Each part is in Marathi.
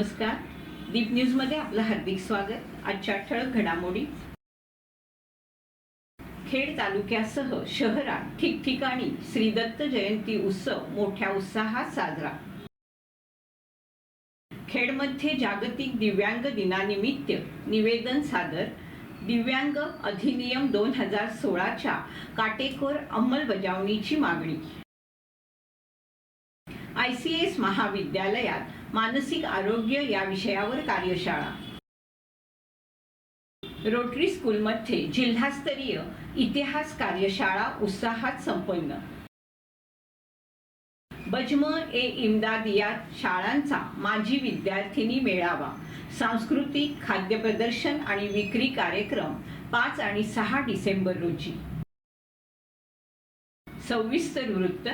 नमस्कार. दीप न्यूजमध्ये आपलं हार्दिक स्वागत. आजच्या ठळक घडामोडी. खेड तालुक्यासह शहरात ठिकठिकाणी श्री दत्त जयंती उत्सव मोठ्या उत्साहात साजरा. खेडमध्ये जागतिक दिव्यांग दिनानिमित्त निवेदन सादर. दिव्यांग अधिनियम दोन हजार सोळाच्या काटेकोर अंमलबजावणीची मागणी. आय सी एस महाविद्यालयात मानसिक आरोग्य या विषयावर कार्यशाळा. रोटरी स्कूलमध्ये जिल्हास्तरीय इतिहास कार्यशाळा उत्साहात संपन्न. बजम ए इमदादिया शाळांचा माजी विद्यार्थिनी मेळावा सांस्कृतिक खाद्य प्रदर्शन आणि विक्री कार्यक्रम पाच आणि सहा डिसेंबर रोजी. सविस्तर वृत्त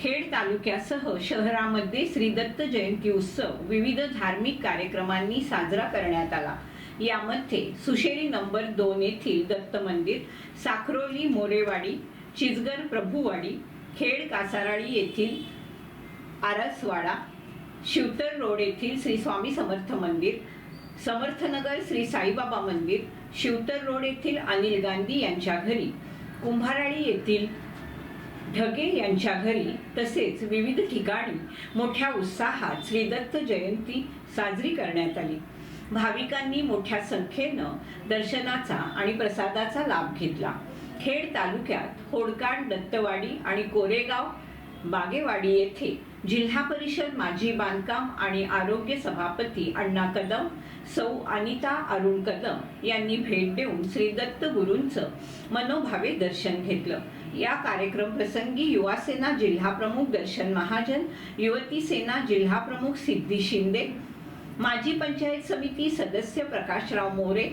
खेड तालुक्यासह शहरामध्ये श्री दत्त जयंती उत्सव विविध धार्मिक कार्यक्रमांनी साजरा करण्यात आला. यामध्ये सुशेरी नंबर दोन येथील दत्त मंदिर साखरोली मोरेवाडी चिचगर प्रभुवाडी खेड कासाराळी येथील आरसवाडा शिवतर रोड येथील श्री स्वामी समर्थ मंदिर समर्थनगर श्री साईबाबा मंदिर शिवतर रोड येथील अनिल गांधी यांच्या घरी कुंभाराळी येथील ढगे यांच्या घरी तसेच विविध ठिकाणी मोठ्या उत्साहात श्री दत्त जयंती साजरी करण्यात आली. भाविकांनी मोठ्या संख्येनं दर्शनाचा आणि प्रसादाचा लाभ घेतला. खेड तालुक्यात होडकाड दत्तवाडी आणि कोरेगाव बागेवाडी येथे जिल्हा परिषद माजी बांधकाम आणि आरोग्य सभापती अण्णा कदम सौ अनिता अरुण कदम यांनी भेट देऊन श्री दत्त गुरूंचं मनोभावे दर्शन घेतलं. या कार्यक्रम प्रसंगी युवा सेना दर्शन महाजन युवती सेना जिल्हाप्रमुख सिद्धी शिंदे माजी पंचायत समिती सदस्य प्रकाशराव मोरे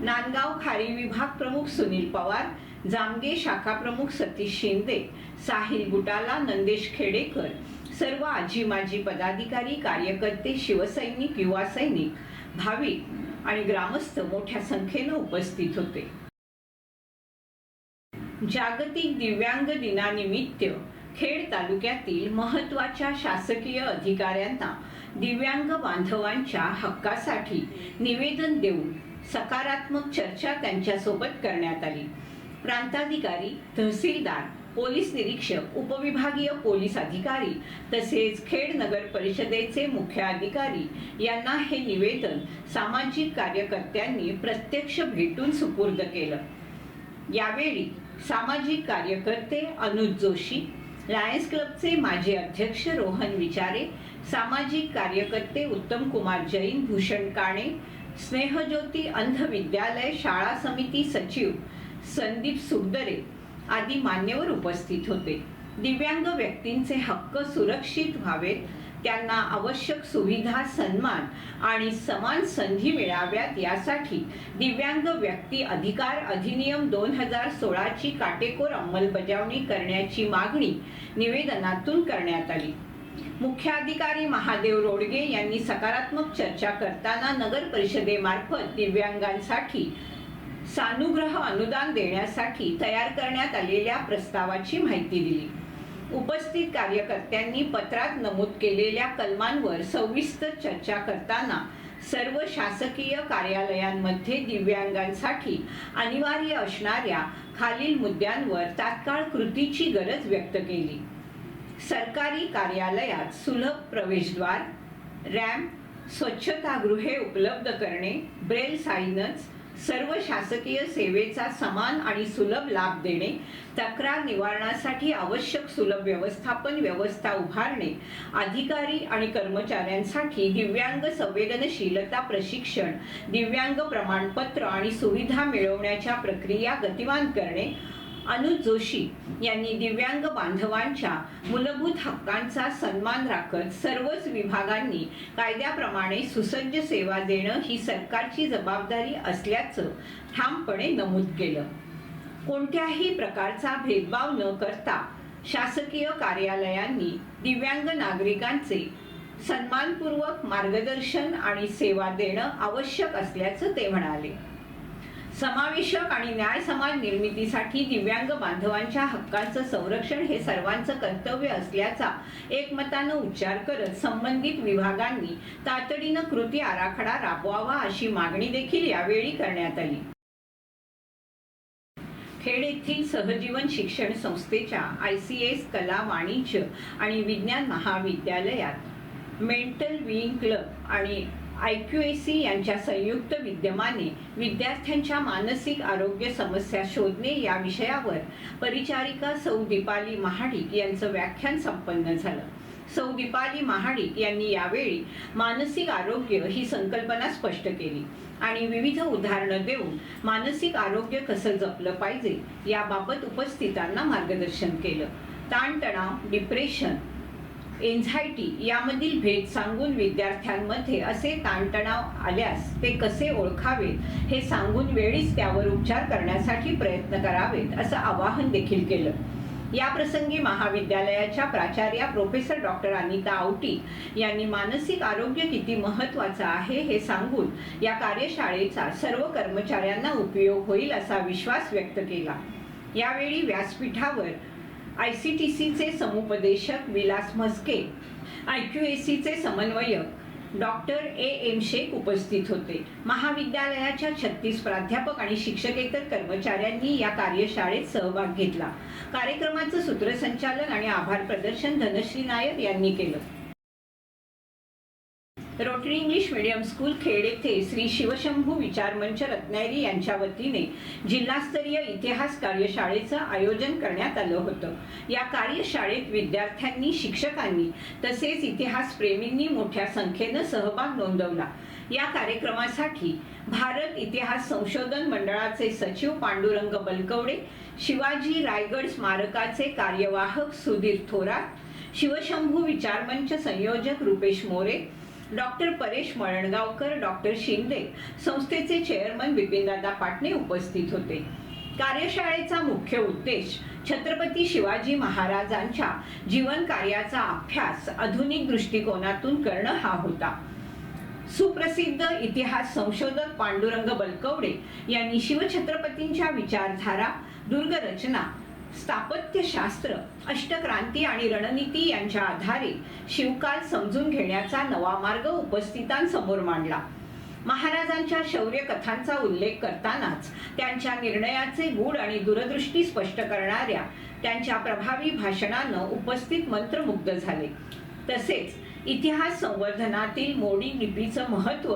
नांदगाव खारी विभाग प्रमुख सुनील पवार जामगे शाखा प्रमुख सतीश शिंदे साहिल गुटाला नंदेश खेडेकर सर्व आजी माजी पदाधिकारी कार्यकर्ते शिवसैनिक युवा सैनिक भाविक आणि ग्रामस्थ मोठ्या संख्येनं उपस्थित होते. जागतिक दिव्यांग दिनानिमित्त खेड तालुक्यातील महत्त्वाच्या शासकीय अधिकाऱ्यांना दिव्यांग बांधवांच्या हक्कासाठी निवेदन देऊन सकारात्मक चर्चा त्यांच्यासोबत करण्यात आली. प्रांताधिकारी तहसीलदार पोलीस निरीक्षक उपविभागीय पोलीस अधिकारी तसेच खेड नगर परिषदेचे मुख्य अधिकारी यांना हे निवेदन सामाजिक कार्यकर्त्यांनी प्रत्यक्ष भेटून सुपूर्द केलं. यावेळी सामाजिक कार्यकर्ते अनुज जोशी लायन्स क्लबचे माजी अध्यक्ष रोहन विचारे सामाजिक कार्यकर्ते उत्तम कुमार जैन भूषण काणे स्नेहज्योती अंध विद्यालय शाळा समिती सचिव संदीप सुगदरे आदी मान्यवर उपस्थित होते. दिव्यांग व्यक्तींचे हक्क सुरक्षित व्हावेत त्यांना आवश्यक सुविधा सन्मान आणि समान संधी मिळाव्यात यासाठी दिव्यांग व्यक्ती अधिकार अधिनियम दोन हजार सोळाची काटेकोर अंमलबजावणी करण्याची मागणी निवेदनातून करण्यात आली. मुख्याधिकारी महादेव रोडगे यांनी सकारात्मक चर्चा करताना नगर परिषदेमार्फत दिव्यांगांसाठी सानुग्रह अनुदान देण्यासाठी तयार करण्यात आलेल्या प्रस्तावाची माहिती दिली. उपस्थित कार्यकर्त्यांनी पत्रात नमूद केलेल्या कलमांवर सविस्तर चर्चा करताना सर्व शासकीय कार्यालयांमध्ये दिव्यांगांसाठी अनिवार्य असणाऱ्या खालील मुद्द्यांवर तात्काळ कृतीची गरज व्यक्त केली. सरकारी कार्यालयात सुलभ प्रवेशद्वार रॅम्प स्वच्छतागृहे उपलब्ध करणे ब्रेल सायनच सर्व शासकीय सेवेचा समान आणि सुलभ लाभ देणे तक्रार निवारणासाठी आवश्यक सुलभ व्यवस्थापन व्यवस्था उभारणे अधिकारी आणि कर्मचाऱ्यांसाठी दिव्यांग संवेदनशीलता प्रशिक्षण दिव्यांग प्रमाणपत्र आणि सुविधा मिळवण्याच्या प्रक्रिया गतिमान करणे अनुज जोशी यांनी दिव्यांग बांधवांच्या मूलभूत हक्कांचा सन्मान राखत सर्वच विभागांनी कायद्याप्रमाणे सुसज्ज सेवा देणं ही सरकारची जबाबदारी असल्याचं ठामपणे नमूद केलं. कोणत्याही प्रकारचा भेदभाव न करता शासकीय कार्यालयांनी दिव्यांग नागरिकांचे सन्मानपूर्वक मार्गदर्शन आणि सेवा देणं आवश्यक असल्याचं ते म्हणाले. समावेशक आणि न्याय समाज निर्मितीसाठी दिव्यांग बांधवांच्या हक्कांचं संरक्षण हे सर्वांचं कर्तव्य असल्याचा एकमतानं उच्चार करत संबंधित विभागांनी तातडीनं कृती आराखडा राबवावा अशी मागणी देखील यावेळी करण्यात आली. खेड येथील सहजीवन शिक्षण संस्थेच्या आय सी एस कला वाणिज्य आणि विज्ञान महाविद्यालयात मेंटल विंग क्लब आणि आय क्यू ए सी यांच्या संयुक्त विद्यमाने विद्यार्थ्यांच्या मानसिक आरोग्य समस्या शोधणे या विषयावर परिचारिका सौ दीपाली महाडिक यांचं व्याख्यान संपन्न झालं. सौ दीपाली महाडिक यांनी यावेळी मानसिक आरोग्य ही संकल्पना स्पष्ट केली आणि विविध उदाहरणं देऊन मानसिक आरोग्य कसं जपलं पाहिजे याबाबत उपस्थितांना मार्गदर्शन केलं. ताणतणाव डिप्रेशन एन्झायटी यामधील भेद सांगून विद्यार्थ्यांमध्ये असे ताणतणाव आल्यास ते कसे ओळखावेत हे सांगून वेळीच त्यावर उपचार करण्यासाठी प्रयत्न करावेत असं आवाहन देखील केलं. या प्रसंगी महाविद्यालयाच्या प्राचार्या प्रोफेसर डॉक्टर अनिता आवटी यांनी मानसिक आरोग्य किती महत्वाचं आहे हे सांगून या कार्यशाळेचा सर्व कर्मचाऱ्यांना उपयोग होईल असा विश्वास व्यक्त केला. यावेळी व्यासपीठावर आय सी टी सीचे समुपदेशक Vilas Mhaske I Q A सीचे समन्वयक डॉक्टर ए एम शेख उपस्थित होते. महाविद्यालयाच्या छत्तीस प्राध्यापक आणि शिक्षकेतर कर्मचाऱ्यांनी या कार्यशाळेत सहभाग घेतला. कार्यक्रमाचं सूत्रसंचालन आणि आभार प्रदर्शन धनश्री नायर यांनी केलं. Rotary English medium school Khed येथे श्री शिवशंभू विचारमंच रत्नागिरी यांच्या वतीने जिल्हास्तरीय इतिहास कार्यशाळेचं आयोजन करण्यात आलं होतं. या कार्यशाळेत विद्यार्थ्यांनी शिक्षकांनी तसेच इतिहास प्रेमींनी मोठ्या संख्येनं सहभाग नोंदवला. या कार्यक्रमासाठी भारत इतिहास संशोधन मंडळाचे सचिव पांडुरंग बलकवडे शिवाजी रायगड स्मारकाचे कार्यवाहक सुधीर थोरात शिवशंभू विचारमंच संयोजक रुपेश मोरे डॉक्टर परेश मळणगावकर डॉक्टर शिंदे संस्थेचे चेअरमन बिपिनदादा पाटणे उपस्थित होते. कार्यशाळेचा मुख्य उद्देश छत्रपती शिवाजी महाराजांच्या जीवन कार्याचा अभ्यास आधुनिक दृष्टिकोनातून करणं हा होता. सुप्रसिद्ध इतिहास संशोधक पांडुरंग बलकवडे यांनी शिवछत्रपतींच्या विचारधारा दुर्गरचना स्थापत्यशास्त्र अष्टक्रांती आणि रणनीती यांच्या आधारे शिवकाल समजून घेण्याचा नवा मार्ग उपस्थितांसमोर मांडला. महाराजांच्या शौर्य कथांचा उल्लेख करतानाच त्यांच्या निर्णयाचे गूढ आणि दूरदृष्टी स्पष्ट करणाऱ्या त्यांच्या प्रभावी भाषणानं उपस्थित मंत्रमुग्ध झाले. तसेच इतिहास संवर्धनातील मोडी लिपीचं महत्त्व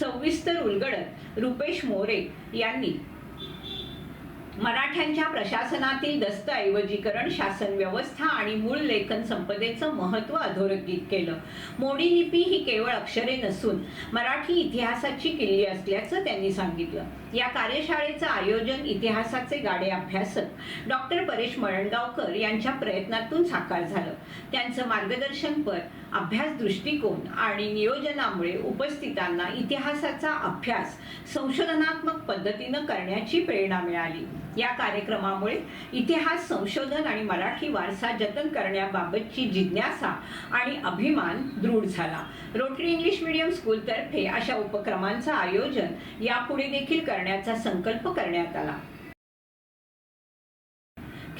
सविस्तर उलगडत रुपेश मोरे यांनी मराठ्यांच्या प्रशासनातील दस्तऐवजीकरण शासन व्यवस्था आणि मूळ लेखन संपदेचं महत्त्व अधोरेखित केलं. मोडी लिपी ही केवळ अक्षरे नसून मराठी इतिहासाची किल्ली असल्याचं त्यांनी सांगितलं. या कार्यशाळेचं आयोजन इतिहासाचे गाडे अभ्यासक डॉक्टर परेश मळणगावकर यांच्या प्रयत्नातून साकार झालं. त्यांचं मार्गदर्शनपर अभ्यास दृष्टिकोन आणि नियोजनामुळे उपस्थितांना इतिहासाचा अभ्यास संशोधनात्मक पद्धतीनं करण्याची प्रेरणा मिळाली. या कार्यक्रमामुळे इतिहास संशोधन आणि मराठी वारसा जतन करण्याबाबतची जिज्ञासा आणि अभिमान दृढ झाला. रोटरी इंग्लिश मीडियम स्कूलतर्फे अशा उपक्रमांचं आयोजन यापुढे देखील करण्याचा संकल्प करण्यात आला.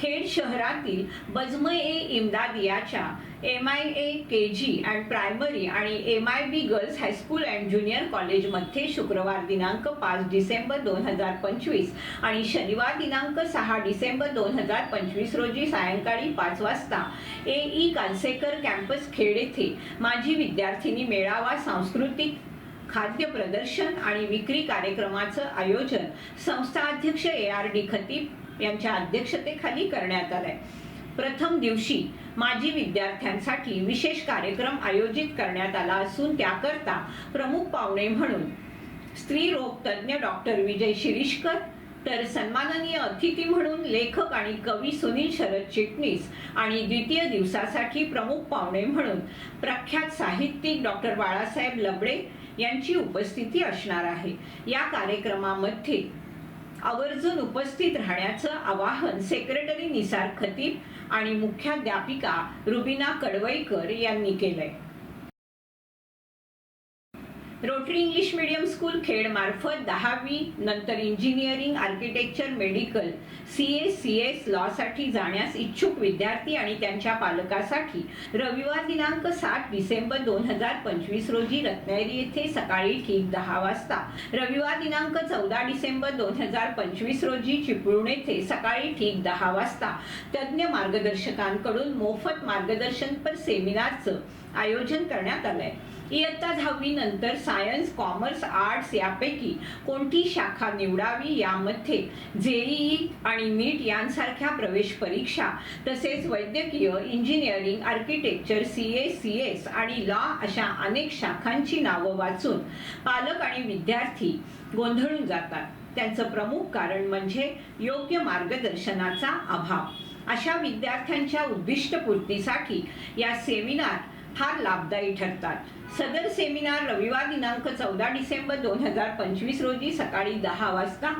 खेड शहरातील बजम ए इमदादियाच्या M I A K G and primary आणि M I B girls high school and junior कॉलेजमध्ये शुक्रवार दिनांक पाच डिसेंबर दोन हजार पंचवीस आणि शनिवार दिनांक सहा डिसेंबर दोन हजार पंचवीस रोजी सायंकाळी पाच वाजता A E Kalsekar campus Khed येथे माझी विद्यार्थिनी मेळावा सांस्कृतिक खाद्य प्रदर्शन आणि विक्री कार्यक्रमाचं आयोजन संस्था अध्यक्ष ए आर डी खतीब यांच्या अध्यक्षतेखाली करण्यात आलाय. प्रथम दिवशी माजी विद्यार्थ्यांसाठी विशेष कार्यक्रम आयोजित करण्यात आला असून त्याकरता प्रमुख पाहुणे म्हणून स्त्री रोग तज्ज्ञ डॉक्टर विजय शिरीषकर तर सन्माननीय अतिथी म्हणून लेखक आणि कवी सुनील शरद चिटणीस आणि द्वितीय दिवसासाठी प्रमुख पाहुणे म्हणून प्रख्यात साहित्यिक डॉक्टर बाळासाहेब लबडे यांची उपस्थिती असणार आहे. या कार्यक्रमामध्ये आवर्जून उपस्थित राहण्याचं आवाहन सेक्रेटरी निसार खतीब आणि मुख्याध्यापिका रुबिना कडवईकर यांनी केलंय. Rotary English medium school Khed मार्फत दहावी नंतर engineering architecture medical C S C S लॉसाठी जाण्यास इच्छुक विद्यार्थी आणि त्यांच्या पालकासाठी रविवार दिनांक सात डिसेंबर दोन हजार पंचवीस रोजी रत्नागिरी येथे सकाळी ठीक दहा वाजता रविवार दिनांक चौदा डिसेंबर दोन हजार पंचवीस रोजी चिपळूण येथे सकाळी ठीक दहा वाजता तज्ज्ञ मार्गदर्शकांकडून मोफत मार्गदर्शनपर सेमिनारचं आयोजन करण्यात आलं आहे इयत्ता दहावी नंतर सायन्स कॉमर्स आर्ट्स यापैकी कोणती शाखा निवडावी यामध्ये जेईई आणि नीट यांसारख्या प्रवेश परीक्षा तसेच वैद्यकीय engineering architecture C A C S आणि लॉ अशा अनेक शाखांची नावं वाचून पालक आणि विद्यार्थी गोंधळून जातात. त्यांचं प्रमुख कारण म्हणजे योग्य मार्गदर्शनाचा अभाव. अशा विद्यार्थ्यांच्या उद्दिष्टपूर्तीसाठी या सेमिनार फार लाभदायी ठरतात. सदर सेमिनार रविवार दिनांक चौदा डिसेंबर दोन हजार पंचवीस रोजी सकाळी दहा वाजता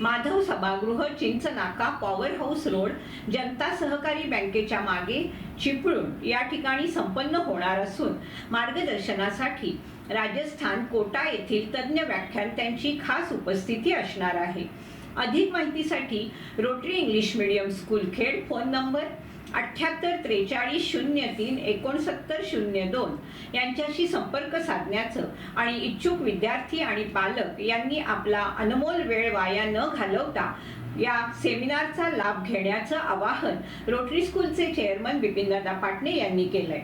माधव सभागृह Chinchnaka power house road Janata Sahakari बँकेच्या मागे चिपळूण या ठिकाणी संपन्न होणार असून मार्गदर्शनासाठी राजस्थान कोटा येथील तज्ज्ञ व्याख्यात्यांची खास उपस्थिती असणार आहे. अधिक माहितीसाठी rotary English medium school Khed phone number अठ्ठ्याहत्तर त्रेचाळीस शून्य तीन एकोणसत्तर शून्य दोन यांच्याशी संपर्क साधण्याचं आणि इच्छुक विद्यार्थी आणि पालक यांनी आपला अनमोल वेळ वाया न घालवता या सेमिनारचा लाभ घेण्याचं आवाहन रोटरी स्कूलचे चेअरमन बिपिनदादा पाटणे यांनी केलंय.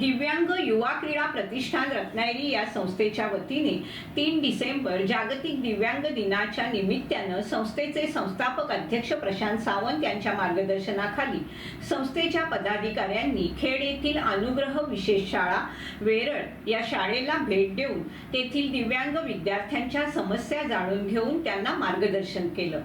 दिव्यांग युवा क्रीडा प्रतिष्ठान रत्नागिरी या संस्थेच्या वतीने तीन डिसेंबर जागतिक दिव्यांग दिनाच्या निमित्तानं संस्थेचे संस्थापक अध्यक्ष प्रशांत सावंत यांच्या मार्गदर्शनाखाली संस्थेच्या पदाधिकाऱ्यांनी खेड येथील अनुग्रह विशेष शाळा वेरळ या शाळेला भेट देऊन तेथील दिव्यांग विद्यार्थ्यांच्या समस्या जाणून घेऊन त्यांना मार्गदर्शन केलं.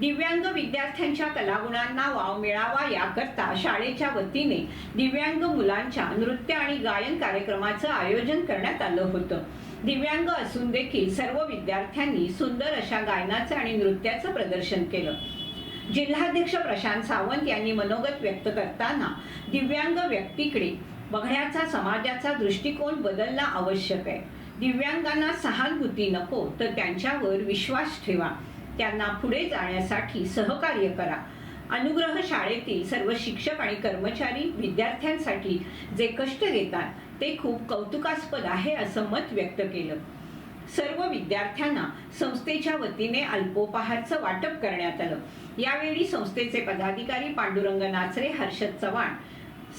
दिव्यांग विद्यार्थ्यांच्या कलागुणांना वाव मिळावा याकरता शाळेच्या वतीने दिव्यांग मुलांच्या नृत्य आणि गायन कार्यक्रमाचं आयोजन करण्यात आलं होतं. दिव्यांग असून देखील सर्व विद्यार्थ्यांनी सुंदर अशा गायनाचं आणि नृत्याचं प्रदर्शन केलं. जिल्हाध्यक्ष प्रशांत सावंत यांनी मनोगत व्यक्त करताना दिव्यांग व्यक्तीकडे बघण्याचा समाजाचा दृष्टिकोन बदलणं आवश्यक आहे. दिव्यांगांना सहानुभूती नको तर त्यांच्यावर विश्वास ठेवा. त्यांना पुढे जाण्यासाठी सहकार्य करा. अनुग्रह शाळेतील सर्व शिक्षक आणि कर्मचारी विद्यार्थ्यांसाठी जे कष्ट देतात ते खूप कौतुकास्पद आहे असं मत व्यक्त केलं. सर्व विद्यार्थ्यांना संस्थेच्या वतीने अल्पोपहारचं वाटप करण्यात आलं. यावेळी संस्थेचे पदाधिकारी पांडुरंग नाचरे हर्षद चव्हाण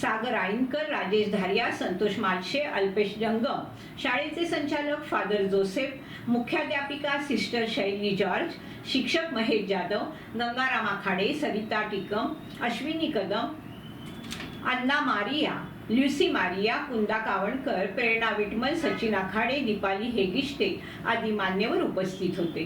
सागर आईनकर राजेश धारिया संतोष मालशे अल्पेश जंगम शाळेचे संचालक फादर जोसेफ मुख्याध्यापिका सिस्टर शैली जॉर्ज शिक्षक Mahesh Jadhav Gangarama Khade Sarita Tikam Ashwini Kadam Anna Maria Lucy Maria Kunda Kavankar Prerna Vitmal Sachin Akhade Deepali Hegishte आदी मान्यवर उपस्थित होते.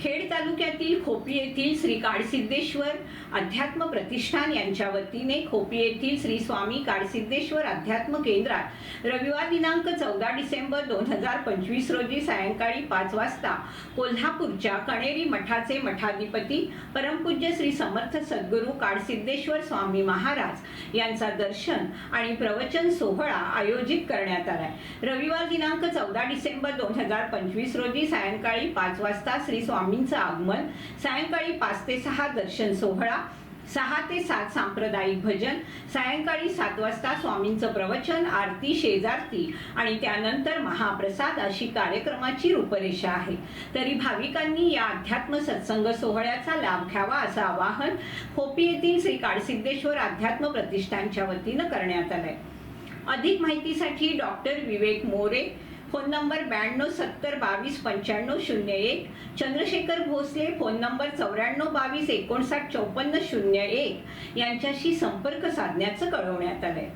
खेड तालुक्यातील खोपी येथील श्री काडसिद्धेश्वर अध्यात्म प्रतिष्ठान यांच्या वतीने खोपी येथील श्री स्वामी काडसिद्धेश्वर अध्यात्म केंद्रात रविवार दिनांक चौदा डिसेंबर दोन हजार पंचवीस रोजी सायंकाळी पाच वाजता कोल्हापूरच्या कणेरी मठाचे मठाधिपती परमपूज्य श्री समर्थ सद्गुरू काडसिद्धेश्वर स्वामी महाराज यांचा दर्शन आणि प्रवचन सोहळा आयोजित करण्यात आलाय. रविवार दिनांक चौदा डिसेंबर दोन हजार पंचवीस रोजी सायंकाळी पाच वाजता श्री स्वामींचं आगमन सायंकाळी पाच ते सहा दर्शन सोहळा सहा ते सात सांप्रदायिक भजन सायंकाळी सात वाजता स्वामींचं प्रवचन आरती शेजारती आणि त्यानंतर महाप्रसाद अशी कार्यक्रमाची रूपरेषा आहे. तरी भाविकांनी या अध्यात्म सत्संग सोहळ्याचा लाभ घ्यावा असं आवाहन खोपी येथील श्री काळसिद्धेश्वर अध्यात्म प्रतिष्ठानच्या वतीनं करण्यात आलंय. अधिक माहितीसाठी doctor Vivek More phone number ब्याण्णव सत्तर बावीस पंच्याण्णव शून्य एक. चंद्रशेखर भोसले फोन नंबर चौऱ्याण्णव बावीस एकोणसाठ चौपन्न शून्य एक. यांच्याशी संपर्क साधण्याचं कळवण्यात आलंय.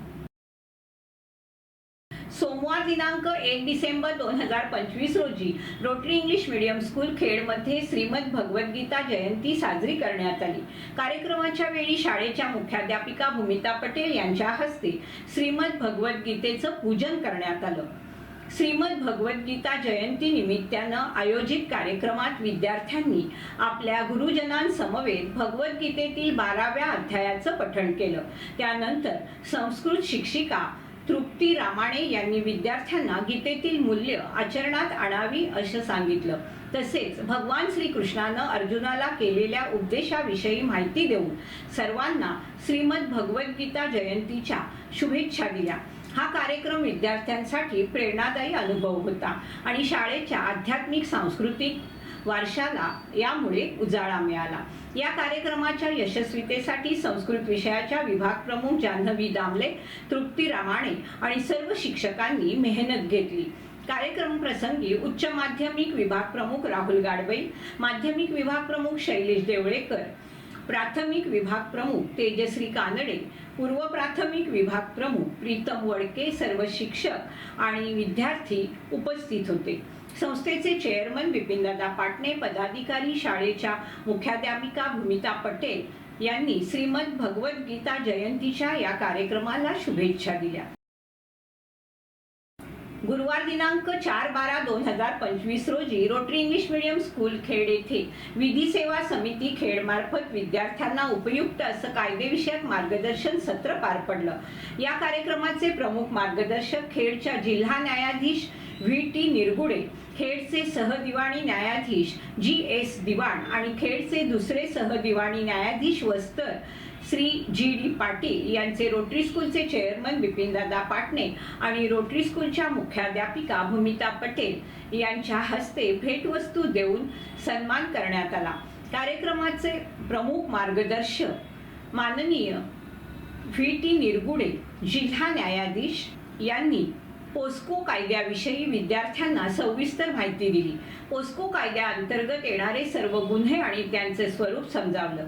सोमवार दिनांक एक डिसेंबर दोन हजार पंचवीस रोजी रोटरी इंग्लिश मीडियम स्कूल खेडमध्ये श्रीमद भगवद्गीता जयंती साजरी करण्यात आली. कार्यक्रमाच्या वेळी शाळेच्या मुख्याध्यापिका भूमिता पटेल यांच्या हस्ते श्रीमद भगवद्गीतेचं पूजन करण्यात आलं. श्रीमद भगवद्गीता जयंती निमित्तानं आयोजित कार्यक्रमात विद्यार्थ्यांनी आपल्या गुरुजनांसमवेत भगवद्गीतेतील बाराव्या अध्यायाचं पठण केलं. त्यानंतर संस्कृत शिक्षिका तृप्ती रामाणे यांनी विद्यार्थ्यांना गीतेतील मूल्य आचरणात आणावी असं सांगितलं. तसेच भगवान श्रीकृष्णानं अर्जुनाला केलेल्या उपदेशाविषयी माहिती देऊन सर्वांना श्रीमद भगवद्गीता जयंतीच्या शुभेच्छा दिल्या. हा कार्यक्रम विद्यार्थ्यांसाठी प्रेरणादायी अनुभव होता आणि शाळेच्या आध्यात्मिक सांस्कृतिक वारशाला यामुळे उजाळा मिळाला. या कार्यक्रमाच्या यशस्वीतेसाठी संस्कृत विषयाच्या विभाग प्रमुख जान्हवी दामले तृप्ती रामाणे आणि सर्व शिक्षकांनी मेहनत घेतली. कार्यक्रम प्रसंगी उच्च माध्यमिक विभाग प्रमुख राहुल गाडबई माध्यमिक विभाग प्रमुख शैलेश देवळेकर प्राथमिक विभाग प्रमुख तेजश्री कानडे पूर्व प्राथमिक विभाग प्रमुख प्रीतम वडके सर्व शिक्षक आणि विद्यार्थी उपस्थित होते. संस्थेचे चेअरमन बिपिनदादा पाटणे पदाधिकारी शाळेच्या मुख्याध्यापिका भूमिता पटेल यांनी श्रीमद भगवद्गीता जयंतीच्या या कार्यक्रमाला शुभेच्छा दिल्या. गुरुवार दिनांक चार बारा दोन हजार पंचवीस रोजी rotary English medium school Khed येथे विधी सेवा समिती खेडमार्फत विद्यार्थ्यांना उपयुक्त असं कायदेविषयक मार्गदर्शन सत्र पार पडलं. या कार्यक्रमाचे प्रमुख मार्गदर्शक खेडच्या जिल्हा न्यायाधीश व्ही टी निरगुडे खेडचे सहदिवाणी न्यायाधीश जी एस दिवाण आणि खेडचे दुसरे सहदिवाणी न्यायाधीश वस्तर श्री जी डी पाटील यांचे रोटरी स्कूलचे चेअरमन बिपिनदादा पाटणे आणि रोटरी स्कूलच्या मुख्याध्यापिका भूमिता पटेल यांच्या हस्ते भेटवस्तू देऊन सन्मान करण्यात आला. कार्यक्रमाचे प्रमुख मार्गदर्शक माननीय व्ही टी निरगुडे जिल्हा न्यायाधीश यांनी पोस्को कायद्याविषयी विद्यार्थ्यांना सविस्तर माहिती दिली. पोस्को कायद्याअंतर्गत येणारे सर्व गुन्हे आणि त्यांचे स्वरूप समजावलं.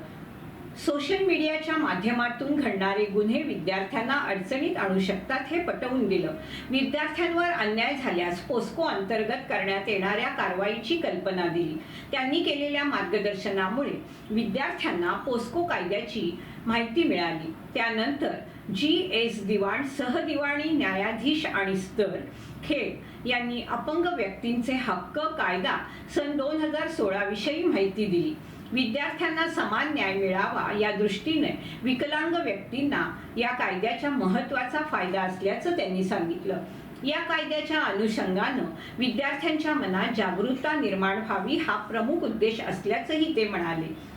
सोशल मीडियाच्या माध्यमातून घडणारे गुन्हे विद्यार्थ्यांना अडचणीत आणू शकतात हे पटवून दिलं. विद्यार्थ्यांवर अन्याय झाल्यास पोस्को अंतर्गत करण्यात येणाऱ्या कारवाईची कल्पना दिली. त्यांनी केलेल्या मार्गदर्शनामुळे विद्यार्थ्यांना पोस्को कायद्याची माहिती मिळाली. त्यानंतर जी एस दिवाण सहदिवाणी न्यायाधीश आणि स्तर खेड यांनी अपंग व्यक्तींचे हक्क कायदा सन दोन हजार सोळा विषयी माहिती दिली. विद्यार्थ्यांना समान न्याय मिळावा या दृष्टीने विकलांग व्यक्तींना या कायद्याच्या महत्त्वाचा फायदा असल्याचं त्यांनी सांगितलं. या कायद्याच्या अनुषंगानं विद्यार्थ्यांच्या मनात जागरूकता निर्माण व्हावी हा प्रमुख उद्देश असल्याचंही ते म्हणाले.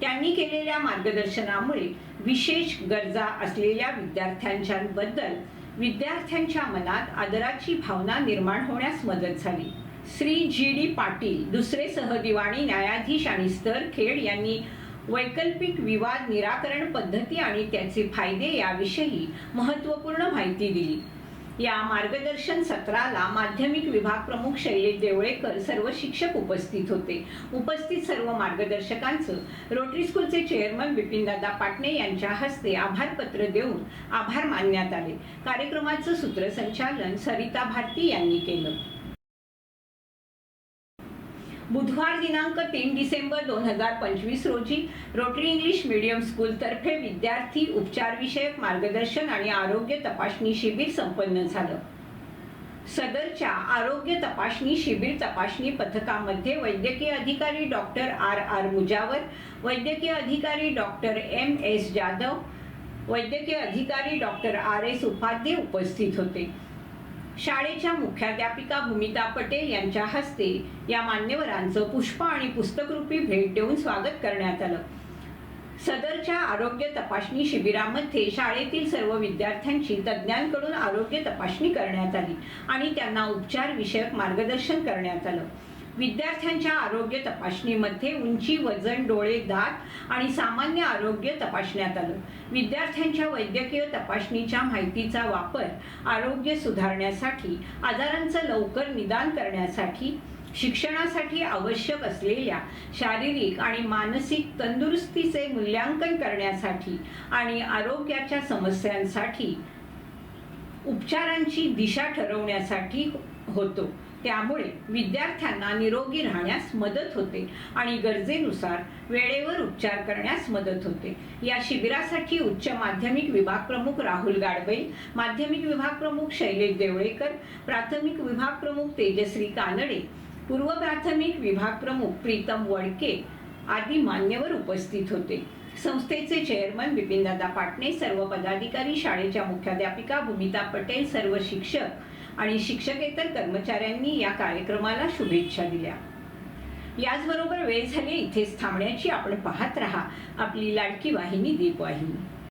त्यांनी केलेल्या मार्गदर्शनामुळे विशेष गरजा असलेल्या विद्यार्थ्यांच्याबद्दल विद्यार्थ्यांच्या मनात आदराची भावना निर्माण होण्यास मदत झाली. श्री जी डी पाटील दुसरे सहदिवाणी न्यायाधीश आणि स्तर खेड यांनी वैकल्पिक विवाद निराकरण पद्धती आणि त्याचे फायदे याविषयी महत्त्वपूर्ण माहिती दिली. या मार्गदर्शन सत्राला माध्यमिक विभाग प्रमुख शैलेश देवळेकर सर्व शिक्षक उपस्थित होते. उपस्थित सर्व मार्गदर्शकांचं रोटरी स्कूलचे चेअरमन बिपिनदादा पाटणे यांच्या हस्ते आभारपत्र देऊन आभार मानण्यात आले. कार्यक्रमाचं सूत्रसंचालन सरिता भारती यांनी केलं. बुधवार दिनांक तीन डिसेंबर दोन हजार पंचवीस रोजी रोटरी इंग्लिश मीडियम स्कूलतर्फे विद्यार्थी उपचारविषयक मार्गदर्शन आणि आरोग्य तपासणी शिबिर संपन्न झालं. सदरच्या आरोग्य तपासणी शिबिर तपासणी पथकामध्ये वैद्यकीय अधिकारी डॉक्टर आर. आर. मुजावर वैद्यकीय अधिकारी डॉक्टर एम. एस. जाधव वैद्यकीय अधिकारी डॉक्टर आर. एस. उपाध्ये उपस्थित होते. शाळेच्या मुख्याध्यापिका भूमिता पटेल यांच्या हस्ते या मान्यवरांचं पुष्प आणि पुस्तकरूपी भेट देऊन स्वागत करण्यात आलं. सदरच्या आरोग्य तपासणी शिबिरामध्ये शाळेतील सर्व विद्यार्थ्यांची तज्ज्ञांकडून आरोग्य तपासणी करण्यात आली आणि त्यांना उपचार विषयक मार्गदर्शन करण्यात आलं. विद्यार्थ्यांच्या आरोग्य तपासणीमध्ये उंची वजन डोळे दात आणि सामान्य आरोग्य तपासण्यात आलं. विद्यार्थ्यांच्या वैद्यकीय तपासणीच्या माहितीचा वापर आरोग्य सुधारण्यासाठी आजारांचं लवकर निदान करण्यासाठी शिक्षणासाठी आवश्यक असलेल्या शारीरिक आणि मानसिक तंदुरुस्तीचे मूल्यांकन करण्यासाठी आणि आरोग्याच्या समस्यांसाठी उपचारांची दिशा ठरवण्यासाठी होतो. त्यामुळे विद्यार्थ्यांना निरोगी राहण्यास मदत होते आणि गरजेनुसार वेळेवर उपचार करण्यास मदत होते. या शिबिरासाठी उच्च माध्यमिक विभाग प्रमुख राहुल गाडबई माध्यमिक विभाग प्रमुख शैलेश देवळेकर प्राथमिक विभाग प्रमुख तेजश्री कानडे पूर्व प्राथमिक विभाग प्रमुख प्रीतम वडके आदी मान्यवर उपस्थित होते. संस्थेचे चेअरमन बिपिनदादा पाटणे सर्व पदाधिकारी शाळेच्या मुख्याध्यापिका भूमिता पटेल सर्व शिक्षक आणि शिक्षकेतर कर्मचाऱ्यांनी या कार्यक्रमाला शुभेच्छा दिल्या. याचबरोबर वेळ झाली इथेच थांबण्याची. आपण पाहत राहा. आपली लाडकी वाहिनी दीपवाहिनी.